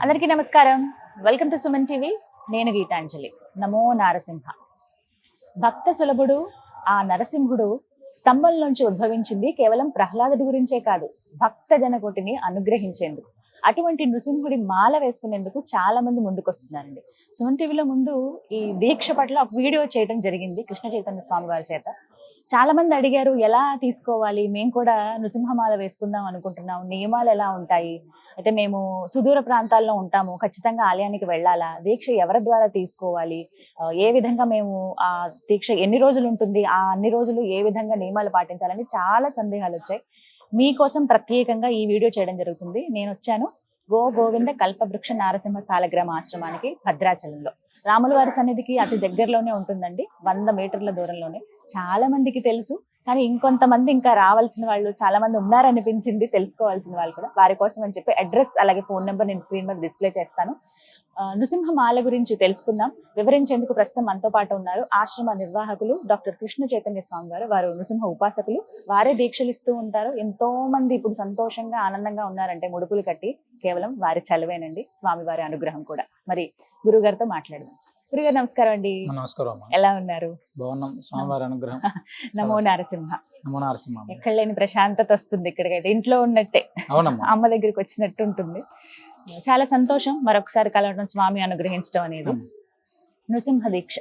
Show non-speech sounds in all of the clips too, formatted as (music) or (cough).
అందరికీ నమస్కారం. Welcome to Suman TV నేను గీతాంజలి. నమో నారసింహ. భక్త సులభుడు ఆ నరసింహుడు స్తంభం నుంచి ఉద్భవించింది కేవలం ప్రహ్లాదుడి గురించే కాదు భక్త జనకోటిని అనుగ్రహించేందుకు. అటువంటి నృసింహుడి మాల వేసుకునేందుకు చాలా మంది ముందుకొస్తున్నారండి. సుమన్ టీవీలో ముందు ఈ దీక్ష పట్ల ఒక వీడియో చేయడం జరిగింది కృష్ణ చైతన్య స్వామి వారి చేత. చాలా మంది అడిగారు ఎలా తీసుకోవాలి? మేము కూడా నృసింహమాల వేసుకుందాం అనుకుంటున్నాం నియమాలు ఎలా ఉంటాయి? అయితే మేము సుదూర ప్రాంతాల్లో ఉంటాము. ఖచ్చితంగా ఆలయానికి వెళ్ళాలా? దీక్ష ఎవరి ద్వారా తీసుకోవాలి? ఏ విధంగా మేము ఆ దీక్ష ఎన్ని రోజులు ఉంటుంది? ఆ అన్ని రోజులు ఏ విధంగా నియమాలు పాటించాలని చాలా సందేహాలు వచ్చాయి. మీకోసం ప్రత్యేకంగా ఈ వీడియో చేయడం జరుగుతుంది. నేను వచ్చాను. గో గోవింద కల్పవృక్ష నారసింహ సాలగ్రామ ఆశ్రమానికి భద్రాచలంలో. రాములవారి సన్నిధికి అతి దగ్గరలోనే ఉంటుందండి వంద మీటర్ల దూరంలోనే. చాలా మందికి తెలుసు కానీ ఇంకొంతమంది ఇంకా రావాల్సిన వాళ్ళు చాలా మంది ఉన్నారనిపించింది తెలుసుకోవాల్సిన వాళ్ళు కూడా. వారి కోసం అని చెప్పి అడ్రస్ అలాగే ఫోన్ నెంబర్ నేను స్క్రీన్ మీద డిస్ప్లే చేస్తాను. నృసింహమాల గురించి తెలుసుకుందాం. వివరించేందుకు ప్రస్తుతం మనతో పాటు ఉన్నారు ఆశ్రమ నిర్వాహకులు డాక్టర్ కృష్ణ చైతన్య స్వామి గారు. వారు నృసింహ ఉపాసకులు. వారే దీక్షలు ఇస్తూ ఉంటారు. ఎంతో మంది ఇప్పుడు సంతోషంగా ఆనందంగా ఉన్నారంటే ముడుపులు కట్టి కేవలం వారి చలవేనండి. స్వామి వారి అనుగ్రహం కూడా. మరి గురువు గారితో మాట్లాడదాం. గురుగారు నమస్కారం అండి. నమస్కారం ఎలా ఉన్నారు? బాగున్నాం. స్వామివారి అనుగ్రహం. (laughs) నమో నరసింహ. నమో నరసింహ ఎక్కడ లేని ప్రశాంతత వస్తుంది ఇక్కడికైతే. ఇంట్లో ఉన్నట్టే. అవునమ్మా. అమ్మ దగ్గరికి వచ్చినట్టు ఉంటుంది. చాలా సంతోషం. మరొకసారి కలవడం స్వామి అనుగ్రహించడం అనేది. నృసింహ దీక్ష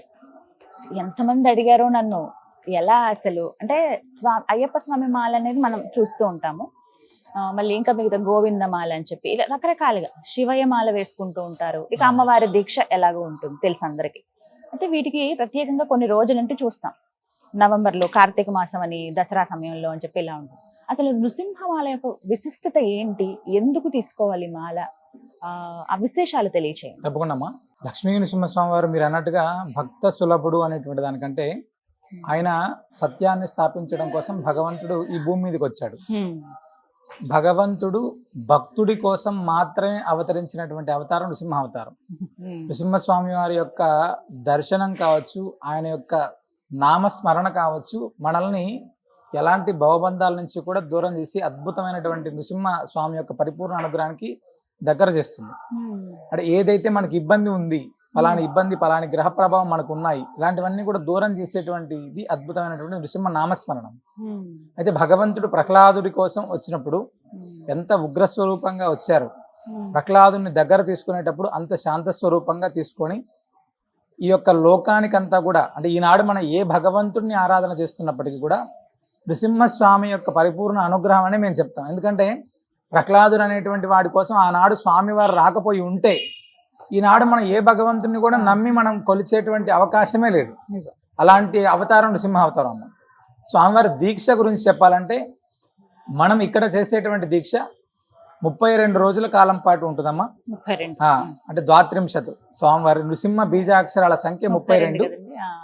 ఎంతమంది అడిగారో నన్ను. ఎలా అసలు? అంటే స్వా అయ్యప్ప స్వామి మాల అనేది మనం చూస్తూ ఉంటాము. మళ్ళీ ఇంకా మిగతా గోవింద మాల అని చెప్పి ఇలా రకరకాలుగా శివయ్య మాల వేసుకుంటూ ఉంటారు. ఇక. అమ్మవారి దీక్ష ఎలాగో ఉంటుంది తెలుసు అందరికి. అయితే వీటికి ప్రత్యేకంగా కొన్ని రోజులంటూ చూస్తాం. నవంబర్లో కార్తీక మాసం అని దసరా సమయంలో అని చెప్పి ఇలా ఉంటుంది. అసలు నృసింహమాల యొక్క విశిష్టత ఏంటి? ఎందుకు తీసుకోవాలి మాల? ఆ, విశేషాలు తెలియచేయండి. తప్పకుండా అమ్మా లక్ష్మీ నరసింహస్వామి వారు మీరు అన్నట్టుగా భక్త సులభుడు అనేటువంటి దానికంటే ఆయన సత్యాన్ని స్థాపించడం కోసం భగవంతుడు ఈ భూమి మీదకి వచ్చాడు. భగవంతుడు భక్తుడి కోసం మాత్రమే అవతరించినటువంటి అవతారం నృసింహ అవతారం నృసింహస్వామి వారి యొక్క దర్శనం కావచ్చు ఆయన యొక్క నామస్మరణ కావచ్చు మనల్ని ఎలాంటి భవబంధాల నుంచి కూడా దూరం చేసి అద్భుతమైనటువంటి నృసింహ స్వామి యొక్క పరిపూర్ణ అనుగ్రహానికి దగ్గర చేస్తుంది. అంటే ఏదైతే మనకి ఇబ్బంది ఉంది పలాని ఇబ్బంది పలాని గ్రహ ప్రభావం మనకు ఉన్నాయి ఇలాంటివన్నీ కూడా దూరం చేసేటువంటి ఇది అద్భుతమైనటువంటి నృసింహ నామస్మరణం. అయితే భగవంతుడు ప్రహ్లాదుడి కోసం వచ్చినప్పుడు ఎంత ఉగ్ర స్వరూపంగా వచ్చారు ప్రహ్లాదుని దగ్గర తీసుకునేటప్పుడు అంత శాంత స్వరూపంగా తీసుకొని ఈ యొక్క లోకానికంతా కూడా అంటే ఈనాడు మనం ఏ భగవంతుడిని ఆరాధన చేస్తున్నప్పటికీ కూడా నృసింహస్వామి యొక్క పరిపూర్ణ అనుగ్రహం అని మేము చెప్తాం. ఎందుకంటే ప్రహ్లాదుడు అనేటువంటి వాడి కోసం ఆనాడు స్వామివారు రాకపోయి ఉంటే ఈనాడు మనం ఏ భగవంతుని కూడా నమ్మి మనం కొలిచేటువంటి అవకాశమే లేదు. అలాంటి అవతారం నృసింహ అవతారం అమ్మ. స్వామివారి దీక్ష గురించి చెప్పాలంటే మనం ఇక్కడ చేసేటువంటి దీక్ష ముప్పై రెండు రోజుల కాలం పాటు ఉంటుందమ్మా. ముప్పై రెండు. అంటే ద్వాత్రింశతు. స్వామివారి నృసింహ బీజాక్షరాల సంఖ్య ముప్పై రెండు?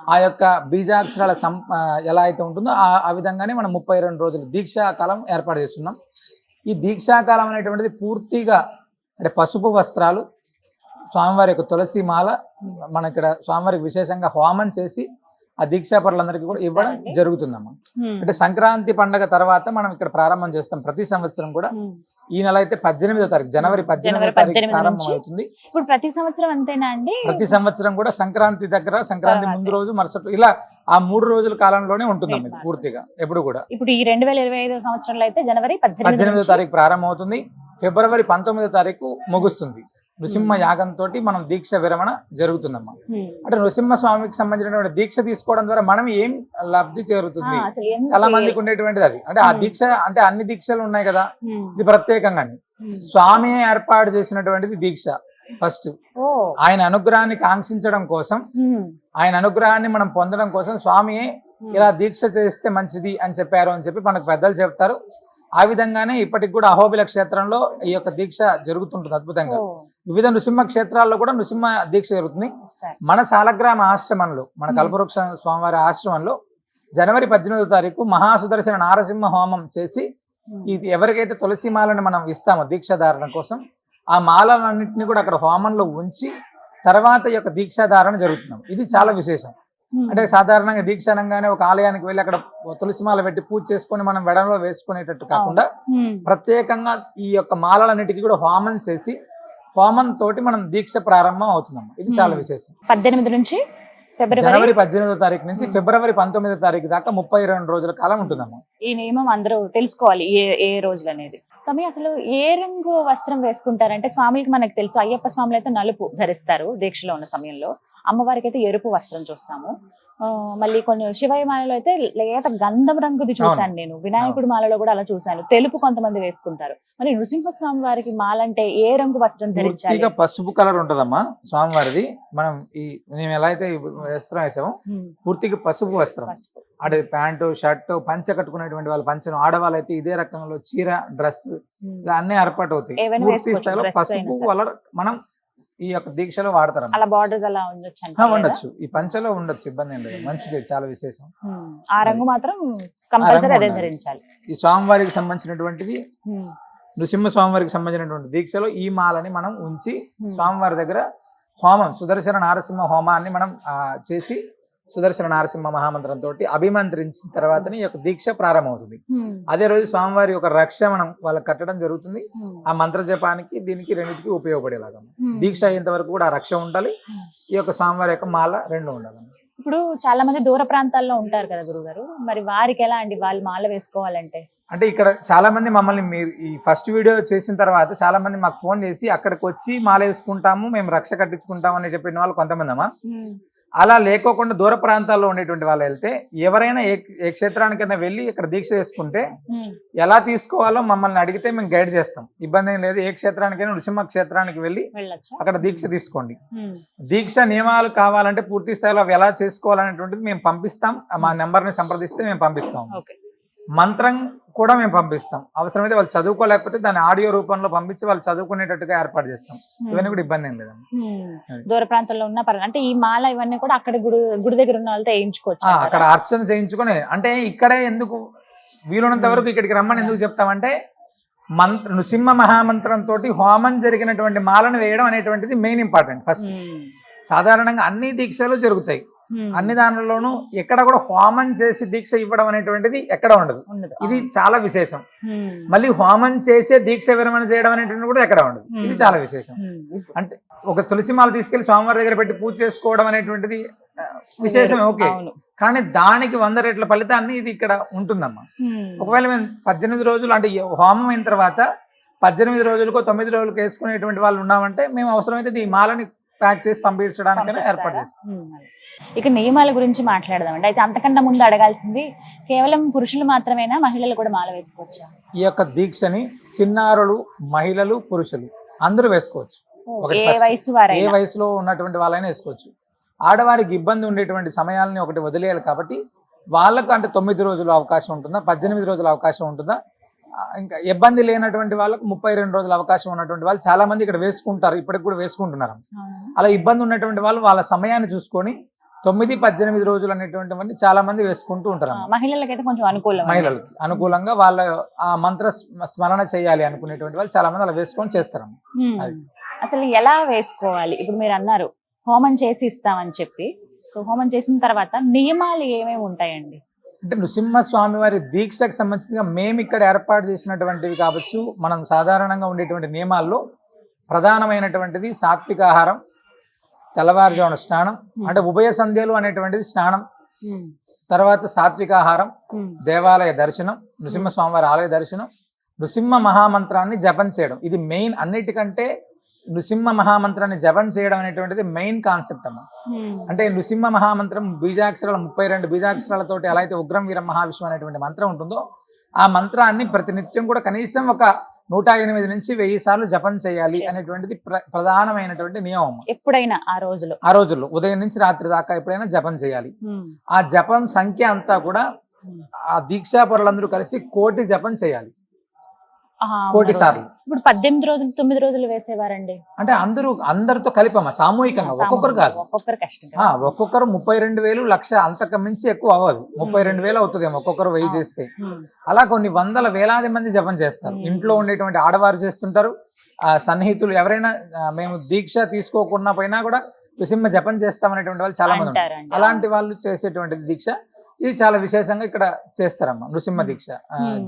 ఆ. యొక్క బీజాక్షరాల సం ఎలా అయితే ఉంటుందో ఆ ఆ విధంగానే మనం ముప్పై రెండు రోజులు దీక్షా కాలం ఏర్పాటు చేస్తున్నాం. ఈ దీక్షాకాలం అనేటువంటిది పూర్తిగా అంటే పసుపు వస్త్రాలు స్వామివారి యొక్క తులసి మాల మన ఇక్కడ స్వామివారికి విశేషంగా హోమం చేసి ఆ దీక్షాపరులందరికీ కూడా ఇవ్వడం? జరుగుతుందమ్మా. అంటే సంక్రాంతి పండగ తర్వాత మనం ఇక్కడ ప్రారంభం చేస్తాం ప్రతి సంవత్సరం కూడా. ఈ నెల అయితే పద్దెనిమిదో తారీఖు జనవరి పద్దెనిమిదో తారీఖు 18 ప్రారంభం అవుతుంది ఇప్పుడు ప్రతి సంవత్సరం అంతేనా అండి ప్రతి సంవత్సరం కూడా సంక్రాంతి దగ్గర సంక్రాంతి. ముందు రోజు మరుసటి ఇలా ఆ మూడు రోజుల కాలంలోనే ఉంటుంది ఇది. పూర్తిగా ఎప్పుడు కూడా ఇప్పుడు ఈ రెండు వేల ఇరవై ఐదు సంవత్సరంలో అయితే జనవరి పద్దెనిమిది తారీఖు ప్రారంభం అవుతుంది ఫిబ్రవరి పంతొమ్మిదో తారీఖు ముగుస్తుంది నృసింహ. యాగంతో మనం దీక్ష విరమణ జరుగుతుందమ్మా. అంటే నృసింహ స్వామికి సంబంధించినటువంటి దీక్ష తీసుకోవడం ద్వారా మనం ఏం లబ్ధి చేరుతుంది చాలా మందికి ఉండేటువంటిది అది అంటే ఆ. దీక్ష అంటే అన్ని దీక్షలు ఉన్నాయి కదా. ఇది ప్రత్యేకంగా. స్వామి ఏర్పాటు చేసినటువంటిది దీక్ష ఫస్ట్ ఆయన అనుగ్రహాన్ని కాంక్షించడం కోసం. ఆయన అనుగ్రహాన్ని మనం పొందడం కోసం స్వామియే హ్మ్. ఇలా దీక్ష చేస్తే మంచిది అని చెప్పారు అని చెప్పి మనకు పెద్దలు చెప్తారు ఆ విధంగానే ఇప్పటికి కూడా అహోబిల క్షేత్రంలో ఈ యొక్క దీక్ష జరుగుతుంటుంది అద్భుతంగా వివిధ నృసింహ క్షేత్రాల్లో కూడా నృసింహ దీక్ష జరుగుతుంది. మన సాలగ్రామ ఆశ్రమంలో మన. కల్పవృక్ష స్వామివారి ఆశ్రమంలో జనవరి పద్దెనిమిదో తారీఖు మహాసుదర్శన నారసింహ హోమం చేసి. ఇది ఎవరికైతే తులసి మాలను మనం ఇస్తామో దీక్షాధారణ కోసం ఆ మాలలన్నింటినీ కూడా అక్కడ హోమంలో ఉంచి తర్వాత ఈ యొక్క దీక్షాధారణ జరుగుతున్నాం ఇది చాలా విశేషం. అంటే సాధారణంగా దీక్ష అనగానే ఒక ఆలయానికి వెళ్ళి అక్కడ తులసి మాల పెట్టి పూజ చేసుకొని మనం వెడంలో వేసుకునేటట్టు కాకుండా. ప్రత్యేకంగా ఈ యొక్క మాలలన్నిటికీ కూడా హోమం చేసి హోమం తోటి మనం దీక్ష ప్రారంభం అవుతుందమ్మా. ఇది చాలా. విశేషం. పద్దెనిమిది నుంచి ఫిబ్రవరి జనవరి పద్దెనిమిదో తారీఖు నుంచి. ఫిబ్రవరి పంతొమ్మిదో తారీఖు దాకా ముప్పై రెండు రోజుల కాలం ఉంటుందమ్మా. ఈ నియమం అందరూ తెలుసుకోవాలి ఏ ఏ రోజులు అనేది స్వామి అసలు ఏ రంగు వస్త్రం వేసుకుంటారంటే స్వామికి మనకు తెలుసు. అయ్యప్ప స్వాములు అయితే నలుపు ధరిస్తారు దీక్షలో ఉన్న సమయంలో. అమ్మవారికి అయితే ఎరుపు వస్త్రం చూస్తాము. మళ్ళీ కొన్ని శివయ్య మాలలో అయితే లేత గంధం రంగుది చూశాను నేను. వినాయకుడి మాలలో కూడా అలా చూశాను. తెలుపు కొంతమంది వేసుకుంటారు. మరి నృసింహస్వామి వారికి మాల అంటే ఏ రంగు వస్త్రం ధరించాలి? పసుపు కలర్ ఉంటదమ్మా స్వామివారిది. మనం ఈ మేము ఎలా అయితే వస్త్రం వేసామో పూర్తిగా పసుపు వస్త్రం. అంటే ప్యాంటు షర్ట్ పంచ కట్టుకునేటువంటి వాళ్ళు పంచను ఆడవాళ్ళు అయితే ఇదే రకంలో చీర డ్రెస్. ఇలా అన్ని ఏర్పాటు అవుతాయి పూర్తి స్థాయిలో పసుపు. కలర్ మనం ఈ యొక్క దీక్షలో వాడతారు అలా బార్డర్స్ అలా ఉండొచ్చు ఈ పంచలో ఉండొచ్చు ఇబ్బంది ఏం లేదు. మంచిది చాలా విశేషం. ఆ రంగు మాత్రం కంపల్సరీ రంగు అదే ఉండాలి. ధరించాలి. ఈ స్వామివారికి సంబంధించినటువంటిది నృసింహ స్వామివారికి సంబంధించినటువంటి దీక్షలో ఈ మాలని మనం ఉంచి. స్వామివారి దగ్గర హోమం సుదర్శన నారసింహ హోమాన్ని మనం చేసి సుదర్శన నారసింహ మహామంత్రంతో అభిమంత్రించిన తర్వాతనే ఈ యొక్క దీక్ష ప్రారంభమవుతుంది. అదే రోజు స్వామివారి యొక్క రక్ష మనం వాళ్ళకి కట్టడం జరుగుతుంది. ఆ మంత్ర జపానికి దీనికి రెండింటికి ఉపయోగపడేలాగా. దీక్ష అయ్యేంత వరకు కూడా ఆ రక్ష ఉండాలి. ఈ యొక్క స్వామివారి యొక్క మాల రెండు ఉండాలి. ఇప్పుడు చాలా మంది దూర ప్రాంతాల్లో ఉంటారు కదా గురుగారు. మరి వారికి ఎలా అండి వాళ్ళు మాల వేసుకోవాలంటే? అంటే ఇక్కడ చాలా మంది మమ్మల్ని మీరు ఈ ఫస్ట్ వీడియో చేసిన తర్వాత చాలా మంది మాకు ఫోన్ చేసి అక్కడికి వచ్చి మాల వేసుకుంటాము మేము రక్ష కట్టించుకుంటాము అని చెప్పిన వాళ్ళు కొంతమంది అమ్మా అలా లేకోకుండా దూర ప్రాంతాల్లో ఉండేటువంటి వాళ్ళు వెళ్తే ఎవరైనా ఏ ఏ క్షేత్రానికైనా వెళ్ళి ఇక్కడ దీక్ష చేసుకుంటే ఎలా తీసుకోవాలో మమ్మల్ని అడిగితే మేము గైడ్ చేస్తాం. ఇబ్బంది ఏం లేదు. ఏ క్షేత్రానికైనా నృసింహ క్షేత్రానికి వెళ్ళి అక్కడ దీక్ష తీసుకోండి. దీక్ష నియమాలు కావాలంటే పూర్తి స్థాయిలో అవి ఎలా చేసుకోవాలనేటువంటిది మేము పంపిస్తాం. మా నెంబర్ని సంప్రదిస్తే మేము పంపిస్తాం. మంత్రం కూడా మేము పంపిస్తాం. అవసరమైతే వాళ్ళు చదువుకోలేకపోతే దాన్ని ఆడియో రూపంలో పంపించి వాళ్ళు చదువుకునేటట్టుగా ఏర్పాటు చేస్తాం. ఇవన్నీ కూడా ఇబ్బంది ఏం లేదండి అది. దూర ప్రాంతంలో ఉన్న పర్వాలేదు. అంటే ఈ మాల ఇవన్నీ కూడా అక్కడ గుడి దగ్గర ఉన్న వాళ్ళతో వేయించుకోవచ్చు? అక్కడ అర్చన చేయించుకొని అంటే ఇక్కడే ఎందుకు వీలున్నంత వరకు ఇక్కడికి రమ్మని ఎందుకు చెప్తామంటే మంత్ర నృసింహ మహామంత్రం తోటి హోమం జరిగినటువంటి మాలను వేయడం అనేటువంటిది మెయిన్ ఇంపార్టెంట్ ఫస్ట్ సాధారణంగా అన్ని దీక్షలు జరుగుతాయి. అన్ని దానిలోనూ ఎక్కడ కూడా హోమం చేసి దీక్ష ఇవ్వడం అనేటువంటిది ఎక్కడ ఉండదు. ఇది చాలా విశేషం. మళ్ళీ హోమం చేసే దీక్ష విరమణ చేయడం అనేటువంటిది కూడా ఎక్కడ ఉండదు. ఇది చాలా విశేషం. అంటే ఒక తులసి మాల తీసుకెళ్ళి స్వామివారి దగ్గర పెట్టి పూజ చేసుకోవడం అనేటువంటిది విశేషమే ఓకే. కానీ దానికి వంద రెట్ల ఫలితాన్ని ఇది ఇక్కడ ఉంటుందమ్మా. ఒకవేళ మేము పద్దెనిమిది రోజులు అంటే హోమం అయిన తర్వాత పద్దెనిమిది రోజులకో తొమ్మిది రోజులకు వేసుకునేటువంటి వాళ్ళు ఉన్నామంటే మేము అవసరమైతే ఈ మాలని ప్యాక్ చేసి పంపించడానికైనా ఏర్పాటు? చేస్తాం. ఇక నియమాల గురించి మాట్లాడదామండి అయితే అంతకన్నా ముందు అడగాల్సింది కేవలం పురుషులు మాత్రమేనా మహిళలు కూడా మాల వేసుకోవచ్చా? ఈ యొక్క దీక్షని చిన్నారులు మహిళలు పురుషులు అందరూ వేసుకోవచ్చు. ఏ. వయసు ఏ వయసులో ఉన్నటువంటి వాళ్ళైనా వేసుకోవచ్చు. ఆడవారికి ఇబ్బంది ఉండేటువంటి సమయాలని ఒకటి వదిలేయాలి కాబట్టి వాళ్ళకు అంటే తొమ్మిది రోజులు అవకాశం ఉంటుందా పద్దెనిమిది రోజుల అవకాశం ఉంటుందా? ఇంకా ఇబ్బంది లేనటువంటి వాళ్ళకు ముప్పై రెండు రోజుల అవకాశం ఉన్నటువంటి వాళ్ళు చాలా మంది ఇక్కడ వేసుకుంటారు ఇప్పటికి కూడా వేసుకుంటున్నారు? అలా ఇబ్బంది ఉన్నటువంటి వాళ్ళు వాళ్ళ సమయాన్ని చూసుకొని తొమ్మిది పద్దెనిమిది రోజులు అనేటువంటివన్నీ చాలా మంది వేసుకుంటూ ఉంటారు మహిళలకైతే కొంచెం అనుకూలం. మహిళలకి అనుకూలంగా వాళ్ళ ఆ మంత్ర స్మ- స్మరణ చేయాలి అనుకునేటువంటి వాళ్ళు చాలా మంది అలా వేసుకొని చేస్తారు. అసలు ఎలా వేసుకోవాలి? ఇప్పుడు మీరు అన్నారు హోమం చేసి ఇస్తామని చెప్పి. హోమం చేసిన తర్వాత నియమాలు ఏమేమి ఉంటాయండి? అంటే నృసింహస్వామి వారి దీక్షకు సంబంధించినగా మేము ఇక్కడ ఏర్పాటు చేసినటువంటివి కావచ్చు మనం సాధారణంగా ఉండేటువంటి నియమాల్లో ప్రధానమైనటువంటిది సాత్విక ఆహారం తెల్లవారుజామున స్నానం అంటే ఉభయ సంధ్యలు అనేటువంటిది స్నానం. తర్వాత సాత్విక ఆహారం ఉమ్, దేవాలయ దర్శనం నృసింహస్వామి వారి ఆలయ దర్శనం నృసింహ మహామంత్రాన్ని జపం చేయడం. ఇది మెయిన్ అన్నిటికంటే నృసింహ మహామంత్రాన్ని జపం చేయడం అనేటువంటిది మెయిన్ కాన్సెప్ట్ అమ్మ. అంటే నృసింహ మహామంత్రం బీజాక్షరాల ముప్పై రెండు బీజాక్షరాలతోటి ఎలా అయితే ఉగ్రం వీరం మహావిష్ణు అనేటువంటి మంత్రం ఉంటుందో ఆ మంత్రాన్ని ప్రతినిత్యం కూడా కనీసం ఒక నూట ఎనిమిది నుంచి వెయ్యి సార్లు జపం చేయాలి. అనేటువంటిది ప్ర- ప్రధానమైనటువంటి నియమం. ఎప్పుడైనా ఆ రోజులో. ఆ రోజుల్లో ఉదయం నుంచి రాత్రి దాకా ఎప్పుడైనా జపం చేయాలి. ఆ జపం సంఖ్య అంతా కూడా. ఆ దీక్షా పరులందరూ కలిసి కోటి జపం చేయాలి. కోటి సార్లు. ఇప్పుడు పద్దెనిమిది రోజులు తొమ్మిది రోజులు వేసేవారండి. అంటే అందరూ అందరితో కలిపమ్మ సామూహికంగా ఒక్కొక్కరు కాదు. ఒక్కొక్కరు కష్టం ఒక్కొక్కరు ముప్పై రెండు వేలు లక్ష అంతకు మించి ఎక్కువ అవ్వదు. ముప్పై రెండు వేలు అవుతుందేమో ఒక్కొక్కరు వెయ్యి. చేస్తే. అలా కొన్ని వందల వేలాది మంది జపం చేస్తారు. ఇంట్లో ఉండేటువంటి ఆడవారు చేస్తుంటారు. ఆ సన్నిహితులు ఎవరైనా మేము దీక్ష తీసుకోకుండా పోయినా కూడా నృసింహ జపం చేస్తామనేటువంటి వాళ్ళు చాలా మంది అలాంటి వాళ్ళు చేసేటువంటి దీక్ష. ఇది చాలా విశేషంగా ఇక్కడ చేస్తారమ్మా. నృసింహ దీక్ష.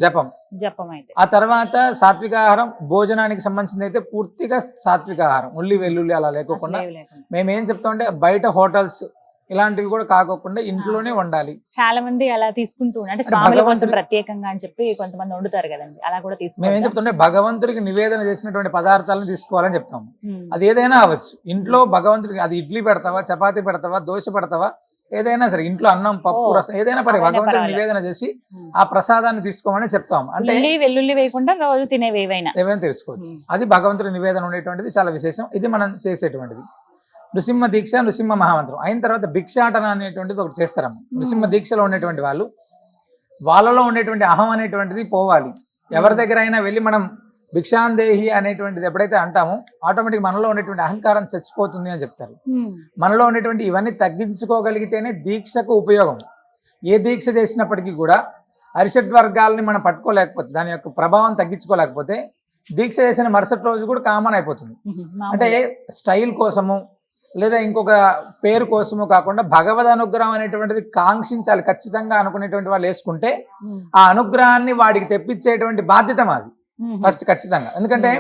జపం జపం. అయితే ఆ తర్వాత సాత్విక ఆహారం భోజనానికి సంబంధించింది అయితే పూర్తిగా సాత్విక ఆహారం. ఉల్లి వెల్లుల్లి అలా లేకోకుండా. మేము ఏం చెప్తామంటే బయట హోటల్స్ ఇలాంటివి కూడా కాకోకుండా ఇంట్లోనే వండాలి. చాలా మంది అలా తీసుకుంటూ. అంటే స్వాముల కోసం ప్రత్యేకంగా అని చెప్పి కొంతమంది వండుతారు కదండి. అలా కూడా మేము ఏం తీసుకుంటాం చెప్తుంటే భగవంతుడికి నివేదన చేసినటువంటి పదార్థాలను తీసుకోవాలని చెప్తాము అది ఏదైనా అవ్వచ్చు. ఇంట్లో భగవంతుడికి అది ఇడ్లీ పెడతావా చపాతీ పెడతావా దోశ పెడతావా ఏదైనా సరే ఇంట్లో అన్నం పప్పు రసం ఏదైనా పరే పర్వాలేదు. నివేదన చేసి ఆ ప్రసాదాన్ని తీసుకోమని చెప్తాము అంటే వెల్లుల్లి వేయకుండా రోజు తినేవి ఏవైనా ఏమైనా తెలుసుకోవచ్చు. అది భగవంతుడి నివేదన ఉండేటువంటిది చాలా విశేషం. ఇది మనం చేసేటువంటిది. నృసింహ దీక్ష నృసింహ మహామంత్రం. అయిన తర్వాత భిక్షాటన అనేటువంటిది ఒకటి చేస్తారమ్మ నృసింహ దీక్షలో ఉండేటువంటి వాళ్ళు వాళ్ళలో ఉండేటువంటి అహం అనేటువంటిది పోవాలి. ఎవరి దగ్గర అయినా వెళ్ళి మనం భిక్షాందేహి అనేటువంటిది ఎప్పుడైతే అంటామో ఆటోమేటిక్ మనలో ఉండేటువంటి అహంకారం చచ్చిపోతుంది అని చెప్తారు. మనలో ఉండేటువంటి ఇవన్నీ తగ్గించుకోగలిగితేనే దీక్షకు ఉపయోగం ఏ దీక్ష చేసినప్పటికీ కూడా అరిషడ్ వర్గాలని మనం పట్టుకోలేకపోతే దాని యొక్క ప్రభావం తగ్గించుకోలేకపోతే దీక్ష చేసిన మరుసటి రోజు కూడా కామన్ అయిపోతుంది. అంటే. స్టైల్ కోసము లేదా ఇంకొక పేరు కోసము కాకుండా భగవద్ అనుగ్రహం అనేటువంటిది కాంక్షించాలి ఖచ్చితంగా అనుకునేటువంటి వాళ్ళు వేసుకుంటే. ఆ అనుగ్రహాన్ని వాడికి తెప్పించేటువంటి బాధ్యత మాది. ఫస్ట్ ఖచ్చితంగా. ఎందుకంటే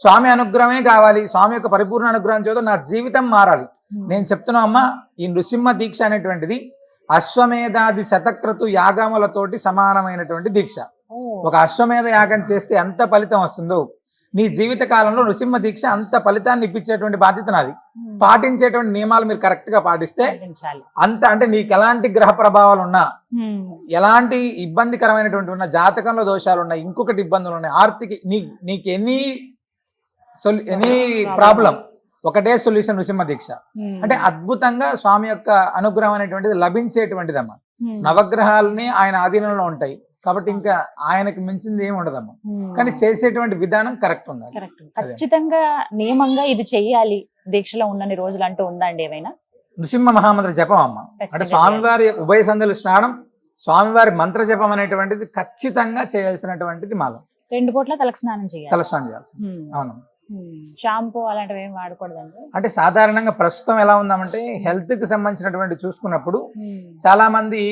స్వామి అనుగ్రహమే కావాలి స్వామి యొక్క పరిపూర్ణ అనుగ్రహం చేత నా జీవితం మారాలి. నేను చెప్తున్నా అమ్మా ఈ నృసింహ దీక్ష అనేటువంటిది అశ్వమేధాది శతక్రతు యాగములతోటి సమానమైనటువంటి దీక్ష. ఒక అశ్వమేధ యాగం చేస్తే ఎంత ఫలితం వస్తుందో నీ జీవిత కాలంలో నృసింహ దీక్ష అంత ఫలితాన్ని ఇప్పించేటువంటి బాధ్యత నాది. పాటించేటువంటి నియమాలు మీరు కరెక్ట్గా పాటిస్తే అంత అంటే నీకు ఎలాంటి గ్రహ ప్రభావాలు ఉన్నా. ఎలాంటి ఇబ్బందికరమైనటువంటి ఉన్న జాతకంలో దోషాలు ఉన్నాయి ఇంకొకటి ఇబ్బందులు ఉన్నాయి ఆర్థిక నీ నీకు ఎనీ ఎనీ ప్రాబ్లం ఒకటే సొల్యూషన్ నృసింహ దీక్ష. అంటే అద్భుతంగా స్వామి యొక్క అనుగ్రహం అనేటువంటిది లభించేటువంటిదమ్మా. నవగ్రహాలని ఆయన ఆధీనంలో ఉంటాయి కాబట్టి ఇంకా ఆయనకి మించింది ఏమి ఉండదమ్మా. కానీ చేసేటువంటి విధానం కరెక్ట్ ఉండాలి. కరెక్ట్. ఖచ్చితంగా నియమంగా ఇది చెయ్యాలి. దీక్షలో ఉన్నన్ని రోజులు అంటూ ఉందండి ఏమైనా? నృసింహ మహామంత్ర జపం అమ్మ. అంటే స్వామివారి ఉభయ సందులు స్నానం స్వామివారి మంత్ర జపం అనేటువంటిది ఖచ్చితంగా చేయాల్సినటువంటిది మాలం. రెండు పూట్ల తలకు స్నానం చేయాలి. తలస్నానం చేయాల్సింది. అవును. షాంపూ అలాంటివి ఏం వాడకూడదండి అంటే సాధారణంగా ప్రస్తుతం ఎలా ఉందామంటే హెల్త్కి సంబంధించినటువంటి చూసుకున్నప్పుడు ఉమ్. చాలా మంది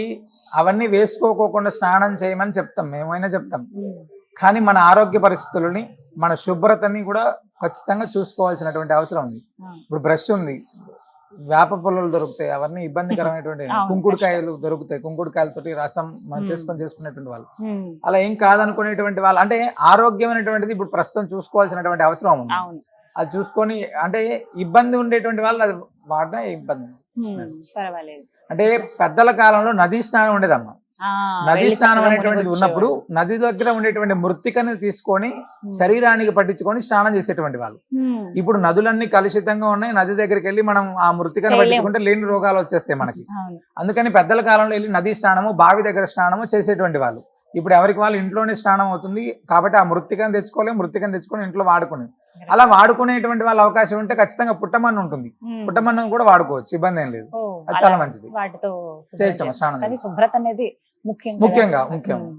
అవన్నీ వేసుకోకోకుండా స్నానం చేయమని చెప్తాం మేమైనా చెప్తాం ఉమ్. కానీ మన ఆరోగ్య పరిస్థితులని మన శుభ్రతని కూడా ఖచ్చితంగా చూసుకోవాల్సినటువంటి అవసరం ఉంది. ఇప్పుడు బ్రష్ ఉంది వేప పుల్లలు దొరుకుతాయి. అవన్నీ ఇబ్బందికరమైనటువంటి (laughs) కుంకుడుకాయలు దొరుకుతాయి. కుంకుడుకాయలతోటి రసం మనం మ్మ్. చేసుకొని చేసుకునేటువంటి వాళ్ళు. ఉమ్. అలా ఏం కాదనుకునేటువంటి వాళ్ళు. అంటే ఆరోగ్యమైనటువంటిది ఇప్పుడు ప్రస్తుతం చూసుకోవాల్సినటువంటి అవసరం ఉంది. అవును. అది చూసుకొని అంటే ఇబ్బంది ఉండేటువంటి వాళ్ళు అది వాడినా ఇబ్బంది. పర్వాలేదు. అంటే పెద్దల కాలంలో నదీ స్నానం ఉండేదమ్మా. నదీ స్నానం అనేటువంటిది ఉన్నప్పుడు. నది దగ్గర ఉండేటువంటి మృతికని తీసుకొని. శరీరానికి పట్టించుకొని స్నానం చేసేటువంటి వాళ్ళు. ఇప్పుడు నదులన్నీ కలుషితంగా ఉన్నాయి నది దగ్గరికి వెళ్ళి మనం ఆ మృతికను. పట్టించుకుంటే లేని రోగాలు వచ్చేస్తాయి మనకి అందుకని పెద్దల కాలంలో వెళ్ళి నదీ స్నానము బావి దగ్గర స్నానము చేసేటువంటి వాళ్ళు ఇప్పుడు ఎవరికి వాళ్ళు ఇంట్లోనే స్నానం అవుతుంది కాబట్టి ఆ మృతికను తెచ్చుకోలేము మృతికను తెచ్చుకొని ఇంట్లో వాడుకుని అలా వాడుకునేటువంటి వాళ్ళ అవకాశం ఉంటే ఖచ్చితంగా పుట్టమన్ను ఉంటుంది ఉమ్. పుట్టమన్ను కూడా వాడుకోవచ్చు ఇబ్బంది ఏం లేదు అది చాలా మంచిది. స్నానం. శుభ్రత అనేది ముఖ్యం. ముఖ్యంగా, ముఖ్యం. ఉమ్.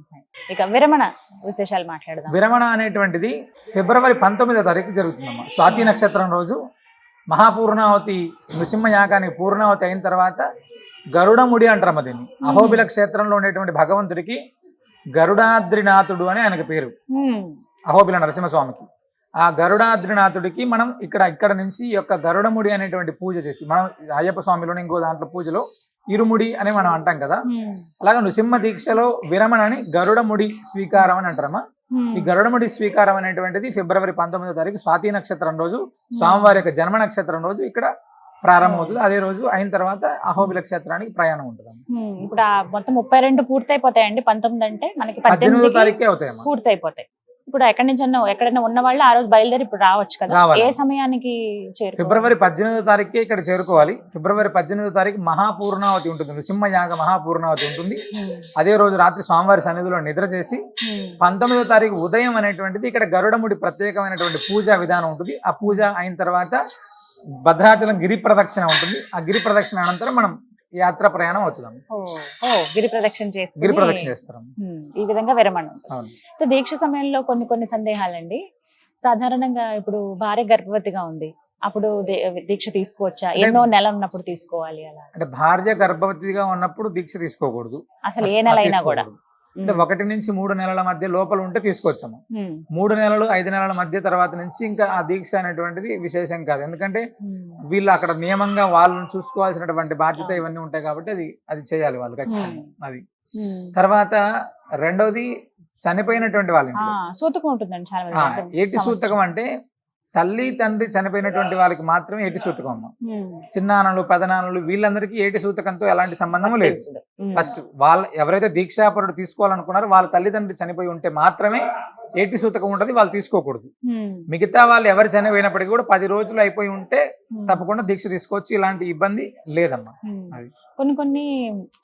ఇక విరమణ విశేషాలు మాట్లాడదాం విరమణ అనేటువంటిది ఫిబ్రవరి పంతొమ్మిదో తారీఖు జరుగుతుందమ్మా స్వాతి నక్షత్రం రోజు మహాపూర్ణావతి నృసింహ యాగానికి పూర్ణావతి అయిన తర్వాత గరుడముడి అంటారమ్మ దీన్ని అహోబిల క్షేత్రంలో ఉండేటువంటి భగవంతుడికి గరుడాద్రినాథుడు అని ఆయనకు పేరు. అహోబిల నరసింహస్వామికి ఆ గరుడాద్రినాథుడికి మనం ఇక్కడ ఇక్కడ నుంచి ఈ యొక్క గరుడముడి అనేటువంటి పూజ చేసి మనం అయ్యప్ప స్వామిలోని ఇంకో దాంట్లో పూజలో ఇరుముడి అని మనం అంటాం కదా. అలాగే నృసింహ దీక్షలో విరమణని గరుడముడి స్వీకారం అని అంటారమ్మా. ఈ గరుడముడి స్వీకారం అనేటువంటిది ఫిబ్రవరి పంతొమ్మిదో తారీఖు స్వాతి నక్షత్రం రోజు స్వామివారి యొక్క జన్మ నక్షత్రం రోజు ఇక్కడ ప్రారంభమవుతుంది అదే రోజు అయిన తర్వాత అహోబిల క్షేత్రానికి ప్రయాణం ఉంటుంది. ఇప్పుడు మొత్తం ముప్పై రెండు పూర్తయిపోతాయండి పంతొమ్మిది అంటే మనకి పద్దెనిమిదో తారీఖే అవుతాయమ్మా పూర్తయిపోతాయి ఇప్పుడు ఎక్కడి నుంచి ఎక్కడైనా ఉన్న వాళ్ళు ఆ రోజు బయలుదేరి ఇప్పుడు రావచ్చు కదా. ఏ సమయానికి? ఫిబ్రవరి పద్దెనిమిదో తారీఖే ఇక్కడ చేరుకోవాలి ఫిబ్రవరి పద్దెనిమిదో తారీఖు మహాపూర్ణావతి ఉంటుంది నృసింహ యాగ మహాపూర్ణావతి ఉంటుంది. అదే రోజు రాత్రి స్వామివారి సన్నిధిలో నిద్ర చేసి. పంతొమ్మిదో తారీఖు ఉదయం అనేటువంటిది ఇక్కడ గరుడముడి ప్రత్యేకమైనటువంటి పూజా విధానం ఉంటుంది ఆ పూజ అయిన తర్వాత భద్రాచలం గిరి ప్రదక్షిణ ఉంటుంది. ఆ గిరి ప్రదక్షిణ అనంతరం మనం యాత్ర ప్రయాణం అవుతున్నాం. ఓ గిరి ప్రదక్షిణ చేసి గిరి ప్రదక్షిణ చేస్తాం. ఈ విధంగా విరమణ దీక్ష సమయంలో కొన్ని కొన్ని సందేహాలండి. సాధారణంగా ఇప్పుడు భార్య గర్భవతిగా ఉంది. అప్పుడు దీక్ష తీసుకోవచ్చా? ఎన్నో నెల ఉన్నప్పుడు తీసుకోవాలి అలా? అంటే భార్య గర్భవతిగా ఉన్నప్పుడు దీక్ష తీసుకోకూడదు. అసలు ఏ నెల అయినా కూడా. అంటే ఒకటి నుంచి మూడు నెలల మధ్య లోపల ఉంటే తీసుకోవచ్చాము ఉమ్, మూడు నెలలు ఐదు నెలల మధ్య తర్వాత నుంచి ఇంకా ఆ దీక్ష అనేటువంటిది విశేషం కాదు. ఎందుకంటే వీళ్ళు అక్కడ నియమంగా వాళ్ళని చూసుకోవాల్సినటువంటి బాధ్యత ఇవన్నీ ఉంటాయి కాబట్టి అది అది చేయాలి వాళ్ళు ఖచ్చితంగా. అది. తర్వాత రెండవది చనిపోయినటువంటి వాళ్ళ ఇంట్లో. సూతకం ఉంటుందండి ఏటి. సూతకం అంటే తల్లి తండ్రి చనిపోయినటువంటి వాళ్ళకి మాత్రమే ఏటి సూతకం చిన్నాన్నలు పెదనాన్నలు వీళ్ళందరికీ ఏటి సూతకంతో ఎలాంటి సంబంధం లేదు. ఫస్ట్ వాళ్ళ ఎవరైతే దీక్షాపరుడు తీసుకోవాలనుకున్నారో వాళ్ళ తల్లిదండ్రులు చనిపోయి ఉంటే మాత్రమే ఏటి సూతకం ఉంటుంది వాళ్ళు తీసుకోకూడదు. మిగతా వాళ్ళు ఎవరు చనిపోయినప్పటికీ కూడా పది రోజులు అయిపోయి ఉంటే తప్పకుండా దీక్ష తీసుకోవచ్చు ఇలాంటి ఇబ్బంది లేదమ్మా. కొన్ని కొన్ని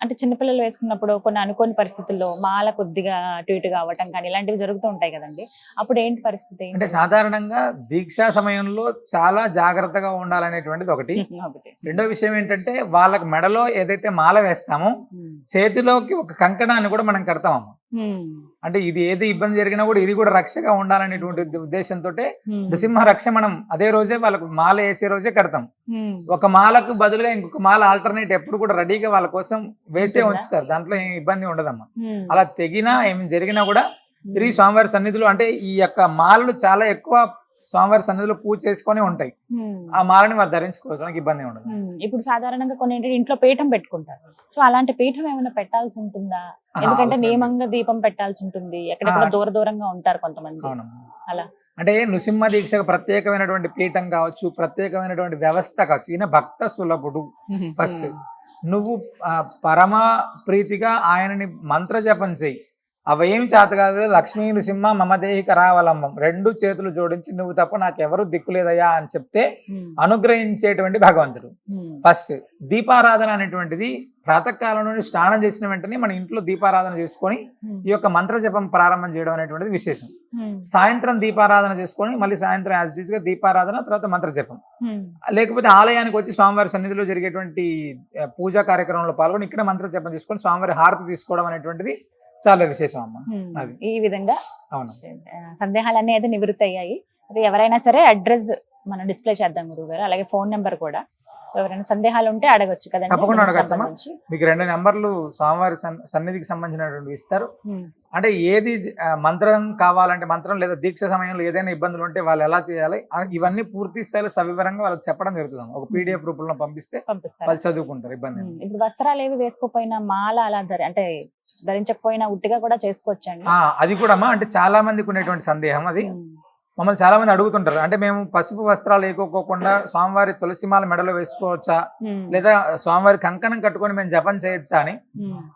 అంటే చిన్నపిల్లలు వేసుకున్నప్పుడు కొన్ని అనుకోని పరిస్థితుల్లో మాల కొద్దిగా అటు అవ్వటం కానీ ఇలాంటివి జరుగుతూ ఉంటాయి కదండి. అప్పుడు ఏంటి పరిస్థితి? అంటే సాధారణంగా దీక్షా సమయంలో చాలా జాగ్రత్తగా ఉండాలనేటువంటిది ఒకటి. (laughs) రెండో విషయం ఏంటంటే వాళ్ళకి మెడలో ఏదైతే మాల వేస్తామో చేతిలోకి ఒక కంకణాన్ని కూడా మనం కడతామమ్మా. అంటే ఇది ఏది ఇబ్బంది జరిగినా కూడా ఇది కూడా రక్షగా ఉండాలనేటువంటి ఉద్దేశంతో నృసింహ రక్ష మనం అదే రోజే వాళ్ళకు మాల వేసే రోజే కడతాం. ఒక మాలకు బదులుగా ఇంకొక మాల ఆల్టర్నేట్ ఎప్పుడు కూడా రెడీగా వాళ్ళ కోసం వేసే? ఉంచుతారు. దాంట్లో ఏం ఇబ్బంది ఉండదమ్మా. అలా తెగినా ఏం జరిగినా కూడా తిరిగి స్వామివారి సన్నిధిలో అంటే ఈ యొక్క మాలలు చాలా ఎక్కువ స్వామివారి సన్నిధిలో పూజ చేసుకొని ఉంటాయి. ఆ మాలని వారు ధరించుకోవడానికి ఇబ్బంది ఉండదు. ఇప్పుడు సాధారణంగా కొన్ని ఏంటంటే ఇంట్లో పీఠం పెట్టుకుంటారు. సో అలాంటి పీఠం ఏమైనా పెట్టాల్సి ఉంటుందా? ఎందుకంటే. నియమంగా దీపం పెట్టాల్సి ఉంటుంది. ఎక్కడెక్కడ. దూర దూరంగా ఉంటారు కొంతమంది. అలా. అంటే నృసింహ దీక్షకు ప్రత్యేకమైనటువంటి పీఠం కావచ్చు ప్రత్యేకమైనటువంటి వ్యవస్థ కావచ్చు ఈయన భక్త సులభుడు ఫస్ట్. నువ్వు పరమ ప్రీతిగా ఆయనని మంత్ర జపం చెయ్యి అవేమి చేత కాదు లక్ష్మీ నృసింహ మమదేహి కరావలంబం రెండు చేతులు జోడించి నువ్వు తప్ప నాకెవరు దిక్కులేదయ్యా అని చెప్తే అనుగ్రహించేటువంటి భగవంతుడు. ఫస్ట్ దీపారాధన అనేటువంటిది ప్రాతకాలం నుండి స్నానం చేసిన వెంటనే మన ఇంట్లో దీపారాధన చేసుకొని ఈ యొక్క మంత్ర జపం ప్రారంభం చేయడం అనేటువంటిది విశేషం. సాయంత్రం దీపారాధన చేసుకొని మళ్ళీ సాయంత్రం యాజ్ ఈస్గా దీపారాధన తర్వాత మంత్ర జపం. లేకపోతే ఆలయానికి వచ్చి స్వామివారి సన్నిధిలో జరిగేటువంటి పూజా కార్యక్రమంలో పాల్గొని ఇక్కడ మంత్ర జపం చేసుకొని స్వామివారి హారతి తీసుకోవడం అనేటువంటిది చాలా విశేషం అమ్మ. అది. ఈ విధంగా అవును సందేహాలన్నీ అయితే నివృత్తి అయ్యాయి ఎవరైనా సరే అడ్రస్ మనం డిస్ప్లే చేద్దాం గురువు గారు అలాగే ఫోన్ నెంబర్ కూడా ఎవరైనా సందేహాలు ఉంటే అడగొచ్చు కదండి. తప్పకుండా అడగచ్చమ్మా. మీకు రెండు నెంబర్లు స్వామివారి సన్- సన్నిధికి సంబంధించినటువంటి ఇస్తారు. అంటే ఏది మంత్రం కావాలంటే మంత్రం లేదా దీక్ష సమయంలో ఏదైనా ఇబ్బందులు ఉంటే వాళ్ళు ఎలా చేయాలి? ఇవన్నీ పూర్తి స్థాయిలో సవివరంగా వాళ్ళకి చెప్పడం జరుగుతుంది ఒక పీడిఎఫ్ రూపంలో పంపిస్తే వాళ్ళు చదువుకుంటారు ఇబ్బంది ఇప్పుడు వస్త్రాలు ఏవి వేసుకోకపోయినా మాల అలా అంటే ధరించకపోయినా ఉట్టిగా కూడా చేసుకోవచ్చండి. ఆ, అది కూడా అంటే చాలా మందికి ఉన్నటువంటి సందేహం అది. మమ్మల్ని చాలా మంది అడుగుతుంటారు. అంటే మేము పసుపు వస్త్రాలు వేసుకోకుండా స్వామివారి తులసిమాల మెడలో వేసుకోవచ్చా? లేదా స్వామివారి కంకణం కట్టుకొని మేము జపం చేయొచ్చా అని.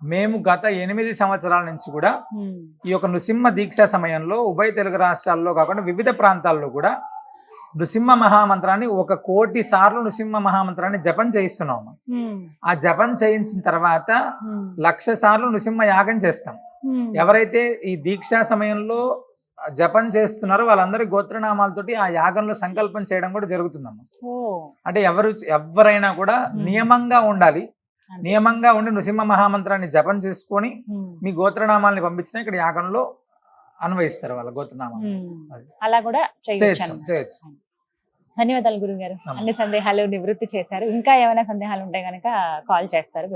మేము గత ఎనిమిది సంవత్సరాల నుంచి కూడా ఈ యొక్క నృసింహ దీక్ష సమయంలో ఉభయ తెలుగు రాష్ట్రాల్లో కాకుండా వివిధ ప్రాంతాల్లో కూడా నృసింహ మహామంత్రాన్ని ఒక కోటి సార్లు నృసింహ మహామంత్రాన్ని జపం చేయిస్తున్నాము. ఆ జపం చేయించిన తర్వాత లక్ష సార్లు నృసింహ యాగం చేస్తాం. ఎవరైతే ఈ దీక్షా సమయంలో జపం చేస్తున్నారో వాళ్ళందరి గోత్రనామాలతోటి ఆ యాగంలో సంకల్పం చేయడం కూడా జరుగుతుందమ్మా. అంటే ఎవరు ఎవరైనా కూడా. నియమంగా ఉండాలి. నియమంగా ఉండి నృసింహ మహామంత్రాన్ని జపం చేసుకొని మీ గోత్రనామాల్ని పంపించినా ఇక్కడ యాగంలో అన్వయిస్తారు వాళ్ళ గోత్రనామాలు. అలా కూడా చేయొచ్చు ధన్యవాదాలు. అన్ని సందేహాలు నివృత్తి చేశారు. ఇంకా ఏమైనా సందేహాలు ఉంటే గనక కాల్ చేస్తారు.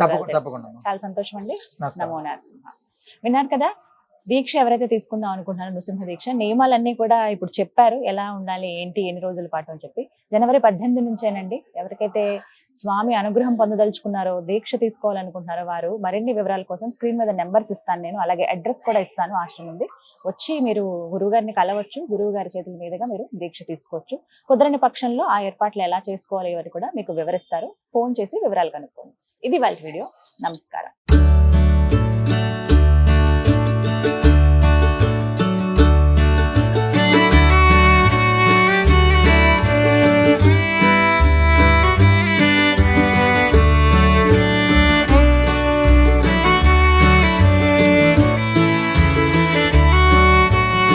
చాలా సంతోషం అండి. నమో నరసింహ. విన్నారు కదా? దీక్ష ఎవరైతే తీసుకుందాం అనుకుంటున్నారో నృసింహ దీక్ష నియమాలన్నీ కూడా ఇప్పుడు చెప్పారు. ఎలా ఉండాలి ఏంటి ఎన్ని రోజుల పాటు అని చెప్పి. జనవరి పద్దెనిమిది నుంచేనండి. ఎవరికైతే స్వామి అనుగ్రహం పొందదలుచుకున్నారో దీక్ష తీసుకోవాలనుకుంటున్నారో వారు మరిన్ని వివరాల కోసం స్క్రీన్ మీద నెంబర్స్ ఇస్తాను నేను. అలాగే అడ్రస్ కూడా ఇస్తాను. ఆశ్రమం ఉంది. వచ్చి మీరు గురువుగారిని కలవచ్చు. గురువు గారి చేతుల మీదుగా మీరు దీక్ష తీసుకోవచ్చు. కుదరని పక్షంలో ఆ ఏర్పాట్లు ఎలా చేసుకోవాలి ఇవన్నీ కూడా మీకు వివరిస్తారు. ఫోన్ చేసి వివరాలు కనుక్కోండి. ఇది వాళ్ళ వీడియో. నమస్కారం.